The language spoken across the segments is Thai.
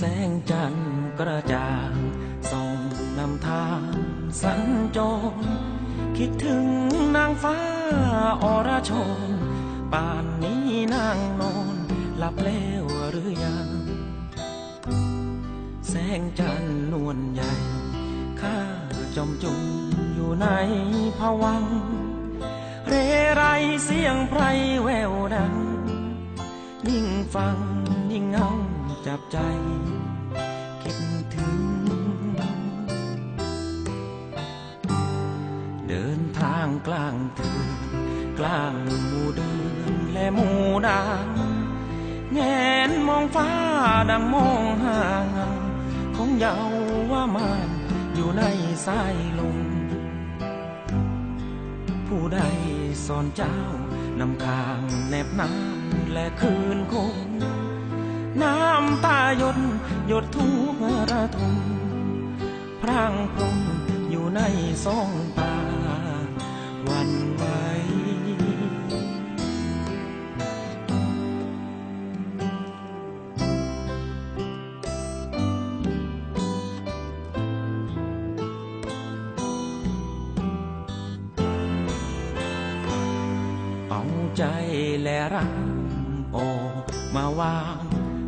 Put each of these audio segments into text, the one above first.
แสงจันทร์กระจ่างส่องนำทางสัญจรคิดถึงนางฟ้าอรชรป่านนี้นางนอนหลับแล้วหรือยัง แสงจันทร์นวลใหญ่ ข้าจมจมอยู่ในภวัง เรไรเสียงไพรแววดัง ยิ่งฟังยิ่งเงา จับใจ คิดถึง เดินทางกลางเถืนกลางหมู่เดือนและหมู่ดาวแงนมองฟ้าดังมองห่างของเยาว่ามานอยู่ในสายลมผู้ใดสอนเจ้านำคางแนบน้ำและคืนคง น้ำตาหยดหยดทุกระทมพร่างพรมอยู่ในสองตาวันไหวเอาใจและรักออมาวาง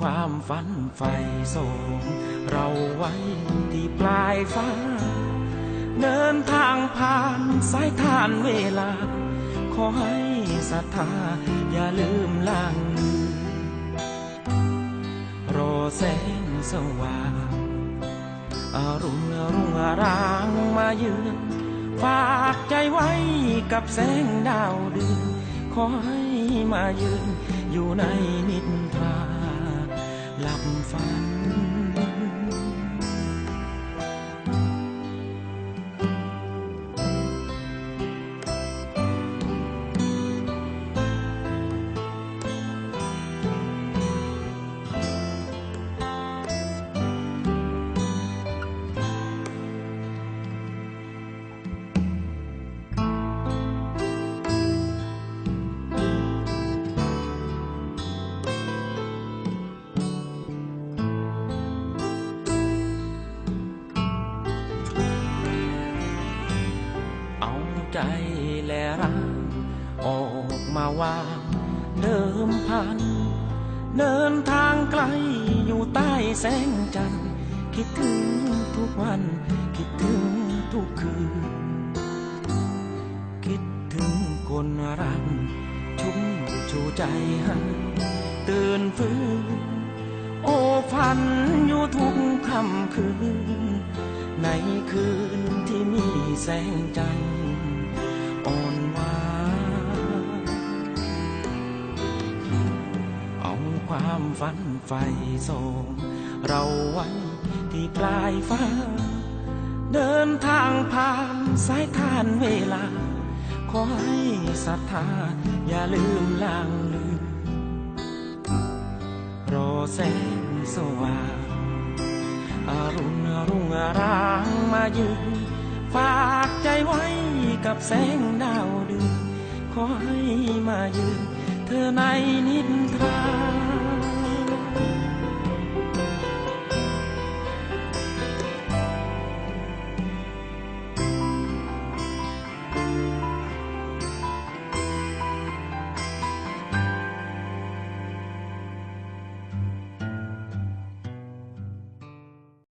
ความฝันไฟส่งเราไว้ที่ปลายฟ้า เดินทางผ่านสายทานเวลา ขอให้ศรัทธาอย่าลืมล่างลือรอแสงสว่างอรุณรุ่งอารางมาเยือนฝากใจไว้กับแสงดาวเดือนขอให้มายืนอยู่ในนิท รา ว่างเดิมพัน เดินทางไกลอยู่ใต้แสงจันทร์คิดถึงทุกวัน คิดถึงทุกคืน คิดถึงคนรักชุ่มชูใจให้ตื่นฟื้นโอ้ฝันอยู่ทุกค่ำคืน ในคืนที่มีแสงจันทร์ ความฝันไฟส่งเราไว้ที่ปลายฟ้า เดินทางผ่านสายทานเวลา ขอให้ศรัทธาอย่าลืมล่างลืมรอแสงสว่างอรุณรุ่งอารางมายืนฝากใจไว้กับแสงดาวเดือนขอให้มายืนเธอในนิทร